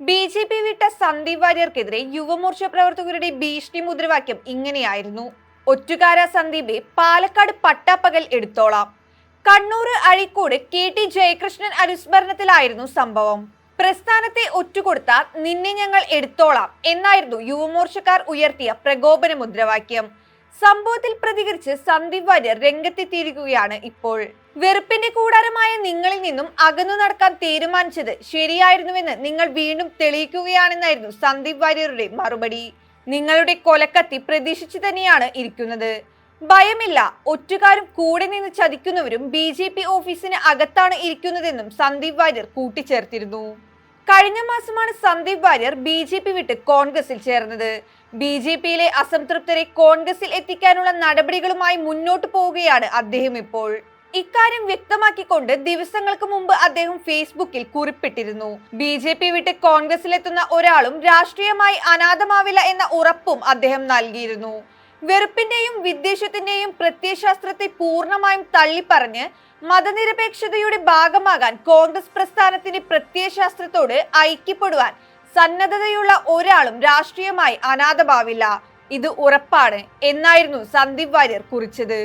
B J P വിട്ട സന്ദീപ് വാര്യർക്കെതിരെ യുവമോർച്ച പ്രവർത്തകരുടെ ഭീഷണി മുദ്രാവാക്യം ഇങ്ങനെയായിരുന്നു. ഒറ്റുകാര സന്ദീപെ പാലക്കാട് പട്ടാപ്പകൽ എടുത്തോളാം. കണ്ണൂർ അഴീക്കോട് കെ ടി ജയകൃഷ്ണൻ അനുസ്മരണത്തിലായിരുന്നു സംഭവം. പ്രസ്ഥാനത്തെ ഒറ്റുകൊടുത്ത നിന്നെ ഞങ്ങൾ എടുത്തോളാം എന്നായിരുന്നു യുവമോർച്ചക്കാർ ഉയർത്തിയ പ്രകോപന മുദ്രാവാക്യം. സംഭവത്തിൽ പ്രതികരിച്ച് സന്ദീപ് വാര്യർ രംഗത്തെത്തിയിരിക്കുകയാണ് ഇപ്പോൾ. വെറുപ്പിന്റെ കൂടാരമായ നിന്നും അകന്നു നടക്കാൻ തീരുമാനിച്ചത് ശരിയായിരുന്നുവെന്ന് നിങ്ങൾ വീണ്ടും തെളിയിക്കുകയാണെന്നായിരുന്നു സന്ദീപ് വാര്യരുടെ മറുപടി. നിങ്ങളുടെ കൊലക്കത്തി പ്രതീക്ഷിച്ചു തന്നെയാണ് ഇരിക്കുന്നത്. ഭയമില്ല ഒറ്റുകാരും കൂടെ നിന്ന് ചതിക്കുന്നവരും ബി ജെ പി ഓഫീസിന് അകത്താണ് ഇരിക്കുന്നതെന്നും സന്ദീപ് വാര്യർ കൂട്ടിച്ചേർത്തിരുന്നു. കഴിഞ്ഞ മാസമാണ് Sandeep Warrier B J P വിട്ട് കോൺഗ്രസിൽ ചേർന്നത്. ബി ജെ പിയിലെ അസംതൃപ്തരെ കോൺഗ്രസിൽ എത്തിക്കാനുള്ള നടപടികളുമായി മുന്നോട്ടു പോവുകയാണ് അദ്ദേഹം ഇപ്പോൾ. ഇക്കാര്യം വ്യക്തമാക്കിക്കൊണ്ട് ദിവസങ്ങൾക്ക് മുമ്പ് അദ്ദേഹം ഫേസ്ബുക്കിൽ കുറിപ്പിട്ടിരുന്നു. ബി ജെ പി വിട്ട് കോൺഗ്രസിലെത്തുന്ന ഒരാളും രാഷ്ട്രീയമായി അനാഥമാവില്ല എന്ന ഉറപ്പും അദ്ദേഹം നൽകിയിരുന്നു. വെറുപ്പിന്റെയും വിദ്വേഷത്തിന്റെയും പ്രത്യയശാസ്ത്രത്തെ പൂർണമായും തള്ളിപ്പറഞ്ഞ് മതനിരപേക്ഷതയുടെ ഭാഗമാകാൻ കോൺഗ്രസ് പ്രസ്ഥാനത്തിന്റെ പ്രത്യയശാസ്ത്രത്തോട് ഐക്യപ്പെടുവാൻ സന്നദ്ധതയുള്ള ഒരാളും രാഷ്ട്രീയമായി അനാഥമാവില്ല. ഇത് ഉറപ്പാണ് എന്നായിരുന്നു സന്ദീപ് വാര്യർ കുറിച്ചത്.